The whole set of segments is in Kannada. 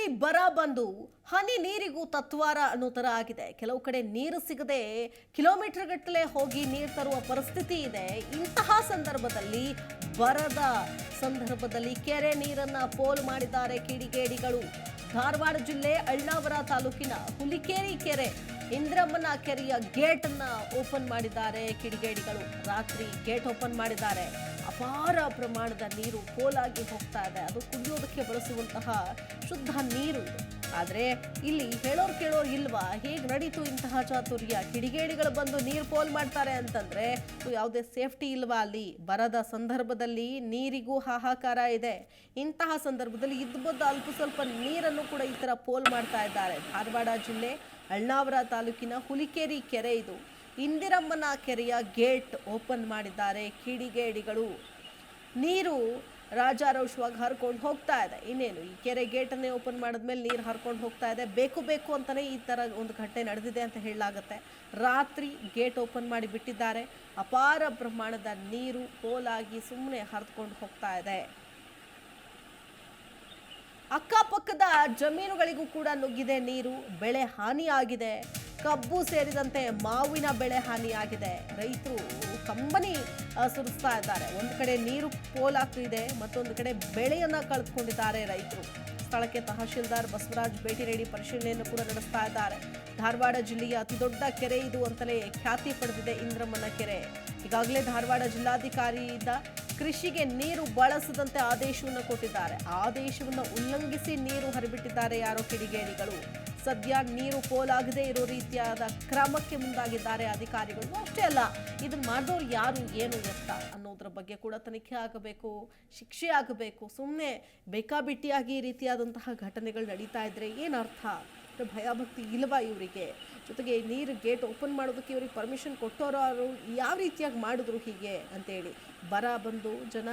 ರಾಜ್ಯದಲ್ಲಿ ಬರ ಬಂದು ಹನಿ ನೀರಿಗೂ ತತ್ವಾರ ಅನ್ನೋ ತರ ಆಗಿದೆ. ಕೆಲವು ಕಡೆ ನೀರು ಸಿಗದೆ ಕಿಲೋಮೀಟರ್ ಗಟ್ಟಲೆ ಹೋಗಿ ನೀರು ತರುವ ಪರಿಸ್ಥಿತಿ ಇದೆ. ಇಂತಹ ಸಂದರ್ಭದಲ್ಲಿ ಬರದ ಸಂದರ್ಭದಲ್ಲಿ ಕೆರೆ ನೀರನ್ನ ಪೋಲ್ ಮಾಡಿದ್ದಾರೆ ಕಿಡಿಗೇಡಿಗಳು. ಧಾರವಾಡ ಜಿಲ್ಲೆ ಅಳ್ಳಾವರ ತಾಲೂಕಿನ ಹುಲಿಕೇರಿ ಕೆರೆ ಇಂದ್ರಮ್ಮನ ಕೆರೆಯ ಗೇಟ್ ಅನ್ನ ಓಪನ್ ಮಾಡಿದ್ದಾರೆ ಕಿಡಿಗೇಡಿಗಳು. ರಾತ್ರಿ ಗೇಟ್ ಓಪನ್ ಮಾಡಿದ್ದಾರೆ. ಅಪಾರ ಪ್ರಮಾಣದ ನೀರು ಪೋಲಾಗಿ ಹೋಗ್ತಾ ಇದೆ. ಅದು ಕುಡಿಯೋದಕ್ಕೆ ಬಳಸುವಂತಹ ಶುದ್ಧ ನೀರು ಆದ್ರೆ ಇಲ್ಲಿ ಹೇಳೋರು ಕೇಳೋರು ಇಲ್ವಾ? ಹೇಗೆ ನಡೀತು ಇಂತಹ ಚಾತುರ್ಯ? ಕಿಡಿಗೇಡಿಗಳು ಬಂದು ನೀರು ಪೋಲ್ ಮಾಡ್ತಾರೆ ಅಂತಂದರೆ ಯಾವುದೇ ಸೇಫ್ಟಿ ಇಲ್ವಾ ಅಲ್ಲಿ? ಬರದ ಸಂದರ್ಭದಲ್ಲಿ ನೀರಿಗೂ ಹಾಹಾಕಾರ ಇದೆ. ಇಂತಹ ಸಂದರ್ಭದಲ್ಲಿ ಇದ್ಬದ್ದ ಅಲ್ಪ ಸ್ವಲ್ಪ ನೀರನ್ನು ಕೂಡ ಈ ಥರ ಪೋಲ್ ಮಾಡ್ತಾ ಇದ್ದಾರೆ. ಧಾರವಾಡ ಜಿಲ್ಲೆ ಅಳ್ನಾವರ ತಾಲೂಕಿನ ಹುಲಿಕೇರಿ ಕೆರೆ ಇದು. ಇಂದಿರಮ್ಮನ ಕೆರೆಯ ಗೇಟ್ ಓಪನ್ ಮಾಡಿದ್ದಾರೆ ಕಿಡಿಗೇಡಿಗಳು. ನೀರು ರಾಜಾರೋಷವಾಗಿ ಹರ್ಕೊಂಡು ಹೋಗ್ತಾ ಇದೆ. ಇನ್ನೇನು, ಈ ಕೆರೆ ಗೇಟನ್ನೇ ಓಪನ್ ಮಾಡಿದ್ಮೇಲೆ ನೀರು ಹರ್ಕೊಂಡು ಹೋಗ್ತಾ ಇದೆ. ಬೇಕು ಬೇಕು ಅಂತಲೇ ಈ ಥರ ಒಂದು ಘಟನೆ ನಡೆದಿದೆ ಅಂತ ಹೇಳಲಾಗುತ್ತೆ. ರಾತ್ರಿ ಗೇಟ್ ಓಪನ್ ಮಾಡಿ ಬಿಟ್ಟಿದ್ದಾರೆ. ಅಪಾರ ಪ್ರಮಾಣದ ನೀರು ಪೋಲಾಗಿ ಸುಮ್ಮನೆ ಹರಿದುಕೊಂಡು ಹೋಗ್ತಾ ಇದೆ. ಅಕ್ಕಪಕ್ಕದ ಜಮೀನುಗಳಿಗೂ ಕೂಡ ನುಗ್ಗಿದೆ ನೀರು. ಬೆಳೆ ಹಾನಿಯಾಗಿದೆ. ಕಬ್ಬು ಸೇರಿದಂತೆ ಮಾವಿನ ಬೆಳೆ ಹಾನಿಯಾಗಿದೆ. ರೈತರು ಕಂಬನಿ ಸುರಿಸ್ತಾ ಇದ್ದಾರೆ. ಒಂದು ಕಡೆ ನೀರು ಪೋಲಾಗ್ತಿದೆ ಮತ್ತೊಂದು ಕಡೆ ಬೆಳೆಯನ್ನ ಕಳೆದುಕೊಂಡಿದ್ದಾರೆ ರೈತರು. ಸ್ಥಳಕ್ಕೆ ತಹಶೀಲ್ದಾರ್ ಬಸವರಾಜ್ ಭೇಟಿ ನೀಡಿ ಪರಿಶೀಲನೆಯನ್ನು ಕೂಡ ನಡೆಸ್ತಾ ಇದ್ದಾರೆ. ಧಾರವಾಡ ಜಿಲ್ಲೆಯ ಅತಿದೊಡ್ಡ ಕೆರೆ ಇದು ಅಂತಲೇ ಖ್ಯಾತಿ ಪಡೆದಿದೆ ಇಂದ್ರಮ್ಮನ ಕೆರೆ. ಈಗಾಗಲೇ ಧಾರವಾಡ ಜಿಲ್ಲಾಧಿಕಾರಿಯಿಂದ ಕೃಷಿಗೆ ನೀರು ಬಳಸದಂತೆ ಆದೇಶವನ್ನು ಕೊಟ್ಟಿದ್ದಾರೆ. ಆದೇಶವನ್ನು ಉಲ್ಲಂಘಿಸಿ ನೀರು ಹರಿಬಿಟ್ಟಿದ್ದಾರೆ ಯಾರೋ ಕಿಡಿಗೇಡಿಗಳು. ಸದ್ಯ ನೀರು ಪೋಲಾಗದೇ ಇರೋ ರೀತಿಯಾದ ಕ್ರಮಕ್ಕೆ ಮುಂದಾಗಿದ್ದಾರೆ ಅಧಿಕಾರಿಗಳು. ಅಷ್ಟೇ ಅಲ್ಲ ಇದು ಮಾಡಿದವ್ರು ಯಾರು, ಏನು ಎತ್ತ ಅನ್ನೋದ್ರ ಬಗ್ಗೆ ಕೂಡ ತನಿಖೆ ಆಗಬೇಕು, ಶಿಕ್ಷೆ ಆಗಬೇಕು. ಸುಮ್ಮನೆ ಬೇಕಾಬಿಟ್ಟಿಯಾಗಿ ಈ ರೀತಿಯಾದಂತಹ ಘಟನೆಗಳು ನಡೀತಾ ಇದ್ರೆ ಏನರ್ಥ ಭಯಭಕ್ತಿ ಇಲ್ವಾ ಇವರಿಗೆ? ಜೊತೆಗೆ ನೀರು ಗೇಟ್ ಓಪನ್ ಮಾಡೋದಕ್ಕೆ ಇವ್ರಿಗೆ ಪರ್ಮಿಷನ್ ಕೊಟ್ಟೋರು ಯಾವ ರೀತಿಯಾಗಿ ಮಾಡಿದ್ರು ಹೀಗೆ ಅಂತೇಳಿ. ಬರ ಬಂದು ಜನ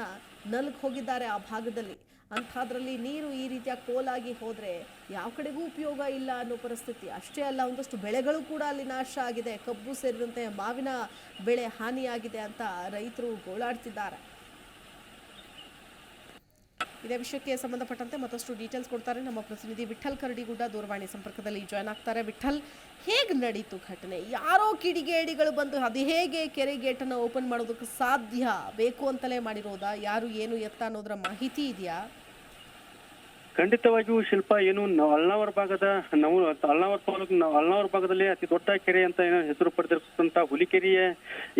ನಲ್ಗೆ ಹೋಗಿದ್ದಾರೆ ಆ ಭಾಗದಲ್ಲಿ. ಅಂಥದ್ರಲ್ಲಿ ನೀರು ಈ ರೀತಿಯಾಗಿ ಕೋಲಾಗಿ ಹೋದರೆ ಯಾವ ಕಡೆಗೂ ಉಪಯೋಗ ಇಲ್ಲ ಅನ್ನೋ ಪರಿಸ್ಥಿತಿ. ಅಷ್ಟೇ ಅಲ್ಲ, ಒಂದಷ್ಟು ಬೆಳೆಗಳು ಕೂಡ ಅಲ್ಲಿ ನಾಶ ಆಗಿದೆ. ಕಬ್ಬು ಸೇರಿದಂತೆ ಮಾವಿನ ಬೆಳೆ ಹಾನಿಯಾಗಿದೆ ಅಂತ ರೈತರು ಗೋಳಾಡ್ತಿದ್ದಾರೆ. ಇದೇ ವಿಷಯಕ್ಕೆ ಸಂಬಂಧಪಟ್ಟಂತೆ ಮತ್ತಷ್ಟು ಡೀಟೇಲ್ಸ್ ಕೊಡ್ತಾರೆ ನಮ್ಮ ಪ್ರತಿನಿಧಿ ವಿಠಲ್ ಕರಡಿಗುಡ್ಡ ದೂರವಾಣಿ ಸಂಪರ್ಕದಲ್ಲಿ ಜಾಯ್ನ್ ಆಗ್ತಾರೆ. ವಿಠಲ್ ಹೇಗೆ ನಡೀತು ಘಟನೆ? ಯಾರೋ ಕಿಡಿಗೇಡಿಗಳು ಬಂದು ಅದು ಹೇಗೆ ಕೆರೆ ಗೇಟನ್ನು ಓಪನ್ ಮಾಡೋದಕ್ಕೆ ಸಾಧ್ಯ? ಬೇಕು ಅಂತಲೇ ಮಾಡಿರೋದಾ? ಯಾರು ಏನು ಎತ್ತ ಅನ್ನೋದರ ಮಾಹಿತಿ ಇದೆಯಾ? ಖಂಡಿತವಾಗಿಯೂ ಶಿಲ್ಪ ಏನು ಅಲ್ನಾವರ್ ಭಾಗದ ನಾವು ಅಲ್ನಾವರ್ ತಾಲೂಕು ಅಲ್ನಾವರ್ ಭಾಗದಲ್ಲಿ ಅತಿ ದೊಡ್ಡ ಕೆರೆ ಅಂತ ಏನೋ ಹೆಸರು ಪಡೆದಿರ್ತಕ್ಕಂಥ ಹುಲಿಕೆರೆಯ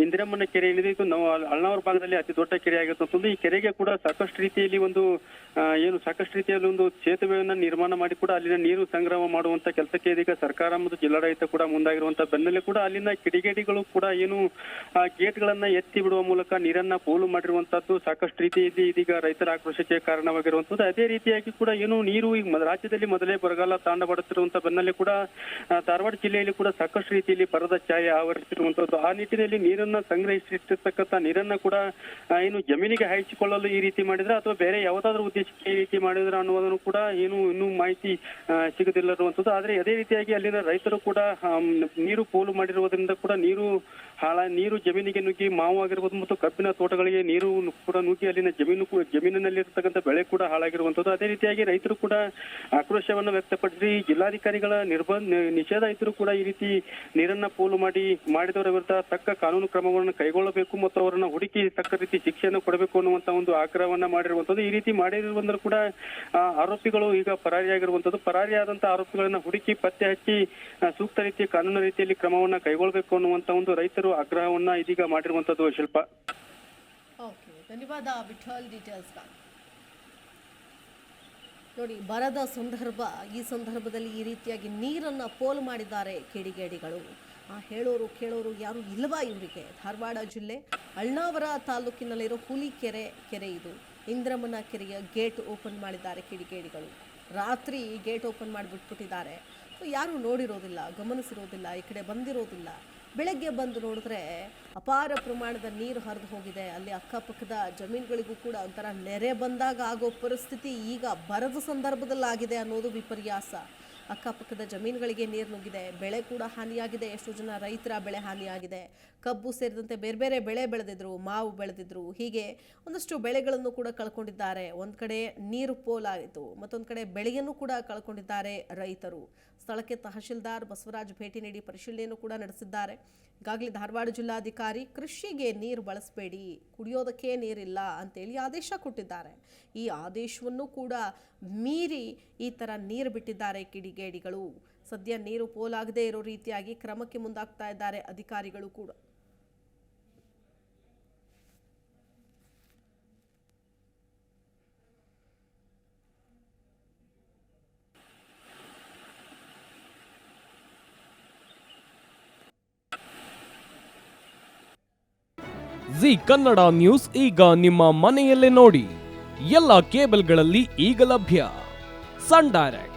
ಇಂದಿರಮ್ಮನ ಕೆರೆ ಏನಿದೆ ಇದು ನಾವು ಅಲ್ನಾವರ್ ಭಾಗದಲ್ಲಿ ಅತಿ ದೊಡ್ಡ ಕೆರೆ ಆಗಿರ್ತಕ್ಕಂಥದ್ದು. ಈ ಕೆರೆಗೆ ಕೂಡ ಸಾಕಷ್ಟು ರೀತಿಯಲ್ಲಿ ಒಂದು ಏನು ಸಾಕಷ್ಟು ರೀತಿಯಲ್ಲಿ ಒಂದು ಸೇತುವೆಯನ್ನ ನಿರ್ಮಾಣ ಮಾಡಿ ಕೂಡ ಅಲ್ಲಿನ ನೀರು ಸಂಗ್ರಹ ಮಾಡುವಂತ ಕೆಲಸಕ್ಕೆ ಇದೀಗ ಸರ್ಕಾರ ಮತ್ತು ಜಿಲ್ಲಾಡಳಿತ ಕೂಡ ಮುಂದಾಗಿರುವಂತ ಬೆನ್ನಲ್ಲೇ ಕೂಡ ಅಲ್ಲಿನ ಕಿಡಿಗೇಡಿಗಳು ಕೂಡ ಏನು ಗೇಟ್ಗಳನ್ನ ಗೇಟ್ ಗಳನ್ನ ಎತ್ತಿ ಬಿಡುವ ಮೂಲಕ ನೀರನ್ನ ಪೋಲು ಮಾಡಿರುವಂತದ್ದು ಸಾಕಷ್ಟು ರೀತಿಯಲ್ಲಿ ಇದೀಗ ರೈತರ ಆಕ್ರೋಶಕ್ಕೆ ಕಾರಣವಾಗಿರುವಂತದ್ದು. ಅದೇ ರೀತಿಯಾಗಿ ಕೂಡ ಏನು ನೀರು ಈಗ ರಾಜ್ಯದಲ್ಲಿ ಮೊದಲೇ ಬರಗಾಲ ತಾಂಡವಾಡುತ್ತಿರುವಂತ ಬೆನ್ನಲ್ಲೇ ಕೂಡ ಧಾರವಾಡ ಜಿಲ್ಲೆಯಲ್ಲಿ ಕೂಡ ಸಾಕಷ್ಟು ರೀತಿಯಲ್ಲಿ ಬರದ ಛಾಯೆ ಆವರಿಸಿರುವಂತದ್ದು. ಆ ನಿಟ್ಟಿನಲ್ಲಿ ನೀರನ್ನ ಸಂಗ್ರಹಿಸಿರ್ತಕ್ಕಂಥ ನೀರನ್ನ ಕೂಡ ಏನು ಜಮೀನಿಗೆ ಹಾಯಿಸಿಕೊಳ್ಳಲು ಈ ರೀತಿ ಮಾಡಿದ್ರೆ ಅಥವಾ ಬೇರೆ ಯಾವುದಾದ್ರೂ ಉದ್ದೇಶಕ್ಕೆ ಈ ರೀತಿ ಮಾಡಿದ್ರೆ ಅನ್ನೋದನ್ನು ಕೂಡ ಏನು ಇನ್ನೂ ಮಾಹಿತಿ ಸಿಗದಿಲ್ಲ ಇರುವಂತದ್ದು ಆದ್ರೆ ಅದೇ ರೀತಿಯಾಗಿ ಅಲ್ಲಿನ ರೈತರು ಕೂಡ ನೀರು ಪೋಲು ಮಾಡಿರುವುದರಿಂದ ಕೂಡ ನೀರು ಹಾಳ, ನೀರು ಜಮೀನಿಗೆ ನುಗ್ಗಿ ಮಾವು ಆಗಿರ್ಬೋದು ಮತ್ತು ಕಬ್ಬಿನ ತೋಟಗಳಿಗೆ ನೀರು ಕೂಡ ನುಗ್ಗಿ ಅಲ್ಲಿನ ಜಮೀನು ಜಮೀನಿನಲ್ಲಿ ಜಮೀನಿನಲ್ಲಿರ್ತಕ್ಕಂಥ ಬೆಳೆ ಕೂಡ ಹಾಳಾಗಿರುವಂಥದ್ದು. ಅದೇ ರೀತಿಯಾಗಿ ರೈತರು ಕೂಡ ಆಕ್ರೋಶವನ್ನು ವ್ಯಕ್ತಪಡಿಸಿ ಜಿಲ್ಲಾಧಿಕಾರಿಗಳ ನಿರ್ಬಂಧ ನಿಷೇಧ ಇದ್ರೂ ಕೂಡ ಈ ರೀತಿ ನೀರನ್ನ ಪೋಲು ಮಾಡಿ, ಮಾಡಿದವರ ವಿರುದ್ಧ ತಕ್ಕ ಕಾನೂನು ಕ್ರಮಗಳನ್ನು ಕೈಗೊಳ್ಳಬೇಕು ಮತ್ತು ಅವರನ್ನ ಹುಡುಕಿ ತಕ್ಕ ರೀತಿ ಶಿಕ್ಷೆಯನ್ನು ಕೊಡಬೇಕು ಅನ್ನುವಂತ ಒಂದು ಆಗ್ರಹವನ್ನ ಮಾಡಿರುವಂತದ್ದು ಈ ರೀತಿ ಮಾಡಿರುವಂದ್ರೆ ಕೂಡ ಆರೋಪಿಗಳು ಈಗ ಪರಾರಿಯಾಗಿರುವಂತದ್ದು ಪರಾರಿಯಾದಂತಹ ಆರೋಪಿಗಳನ್ನ ಹುಡುಕಿ ಪತ್ತೆ ಹಚ್ಚಿ ಸೂಕ್ತ ರೀತಿಯ ಕಾನೂನು ರೀತಿಯಲ್ಲಿ ಕ್ರಮವನ್ನ ಕೈಗೊಳ್ಳಬೇಕು ಅನ್ನುವಂತ ಒಂದು ರೈತರು ಆಗ್ರಹವನ್ನ ಇದೀಗ ಮಾಡಿರುವಂತದ್ದು ಶಿಲ್ಪ. ಧನ್ಯವಾದ ವಿಠಲ್ ಡೀಟೇಲ್ಸ್ ನೋಡಿ, ಬರದ ಸಂದರ್ಭ, ಈ ಸಂದರ್ಭದಲ್ಲಿ ಈ ರೀತಿಯಾಗಿ ನೀರನ್ನು ಪೋಲ್ ಮಾಡಿದ್ದಾರೆ ಕಿಡಿಗೇಡಿಗಳು. ಆ ಹೇಳೋರು, ಕೇಳೋರು ಯಾರು ಇಲ್ಲವಾ ಇವರಿಗೆ? ಧಾರವಾಡ ಜಿಲ್ಲೆ, ಅಳ್ನಾವರ ತಾಲೂಕಿನಲ್ಲಿರೋ ಹುಲಿ ಕೆರೆ ಕೆರೆ ಇದು. ಇಂದ್ರಮ್ಮನ ಕೆರೆಯ ಗೇಟ್ ಓಪನ್ ಮಾಡಿದ್ದಾರೆ ಕಿಡಿಗೇಡಿಗಳು. ರಾತ್ರಿ ಗೇಟ್ ಓಪನ್ ಮಾಡಿಬಿಟ್ಬಿಟ್ಟಿದ್ದಾರೆ. ಯಾರು ನೋಡಿರೋದಿಲ್ಲ, ಗಮನಿಸಿರೋದಿಲ್ಲ, ಈ ಕಡೆ ಬಂದಿರೋದಿಲ್ಲ. ಬೆಳಗ್ಗೆ ಬಂದು ನೋಡಿದ್ರೆ ಅಪಾರ ಪ್ರಮಾಣದ ನೀರು ಹರಿದು ಹೋಗಿದೆ. ಅಲ್ಲಿ ಅಕ್ಕಪಕ್ಕದ ಜಮೀನುಗಳಿಗೂ ಕೂಡ ಒಂಥರ ನೆರೆ ಬಂದಾಗ ಆಗೋ ಪರಿಸ್ಥಿತಿ ಈಗ ಬರದ ಸಂದರ್ಭದಲ್ಲಾಗಿದೆ ಅನ್ನೋದು ವಿಪರ್ಯಾಸ. ಅಕ್ಕಪಕ್ಕದ ಜಮೀನುಗಳಿಗೆ ನೀರು ನುಗ್ಗಿದೆ. ಬೆಳೆ ಕೂಡ ಹಾನಿಯಾಗಿದೆ. ಎಷ್ಟೋ ಜನ ರೈತರ ಬೆಳೆ ಹಾನಿಯಾಗಿದೆ. ಕಬ್ಬು ಸೇರಿದಂತೆ ಬೇರೆ ಬೇರೆ ಬೆಳೆ ಬೆಳೆದಿದ್ರು, ಮಾವು ಬೆಳೆದಿದ್ರು. ಹೀಗೆ ಒಂದಷ್ಟು ಬೆಳೆಗಳನ್ನು ಕೂಡ ಕಳ್ಕೊಂಡಿದ್ದಾರೆ. ಒಂದು ಕಡೆ ನೀರು ಪೋಲಾಯಿತು, ಮತ್ತೊಂದು ಕಡೆ ಬೆಳೆಯನ್ನು ಕೂಡ ಕಳ್ಕೊಂಡಿದ್ದಾರೆ ರೈತರು. ಸ್ಥಳಕ್ಕೆ ತಹಶೀಲ್ದಾರ್ ಬಸವರಾಜ್ ಭೇಟಿ ನೀಡಿ ಪರಿಶೀಲನೆಯನ್ನು ಕೂಡ ನಡೆಸಿದ್ದಾರೆ. ಈಗಾಗಲೇ ಧಾರವಾಡ ಜಿಲ್ಲಾಧಿಕಾರಿ, ಕೃಷಿಗೆ ನೀರು ಬಳಸಬೇಡಿ, ಕುಡಿಯೋದಕ್ಕೆ ನೀರಿಲ್ಲ ಅಂತೇಳಿ ಆದೇಶ ಕೊಟ್ಟಿದ್ದಾರೆ. ಈ ಆದೇಶವನ್ನು ಕೂಡ ಮೀರಿ ಈ ಥರ ನೀರು ಬಿಟ್ಟಿದ್ದಾರೆ ಕಿಡಿಗೇಡಿಗಳು ಸದ್ಯ ನೀರು ಪೋಲಾಗದೇ ಇರೋ ರೀತಿಯಾಗಿ ಕ್ರಮಕ್ಕೆ ಮುಂದಾಗ್ತಾ ಇದ್ದಾರೆ ಅಧಿಕಾರಿಗಳು ಕೂಡ. ಜಿ ಕನ್ನಡ ನ್ಯೂಸ್ ಈಗ ನಿಮ್ಮ ಮನೆಯಲ್ಲೇ ನೋಡಿ. ಎಲ್ಲ ಕೇಬಲ್ಗಳಲ್ಲಿ ಈಗ ಲಭ್ಯ. Sun Direct.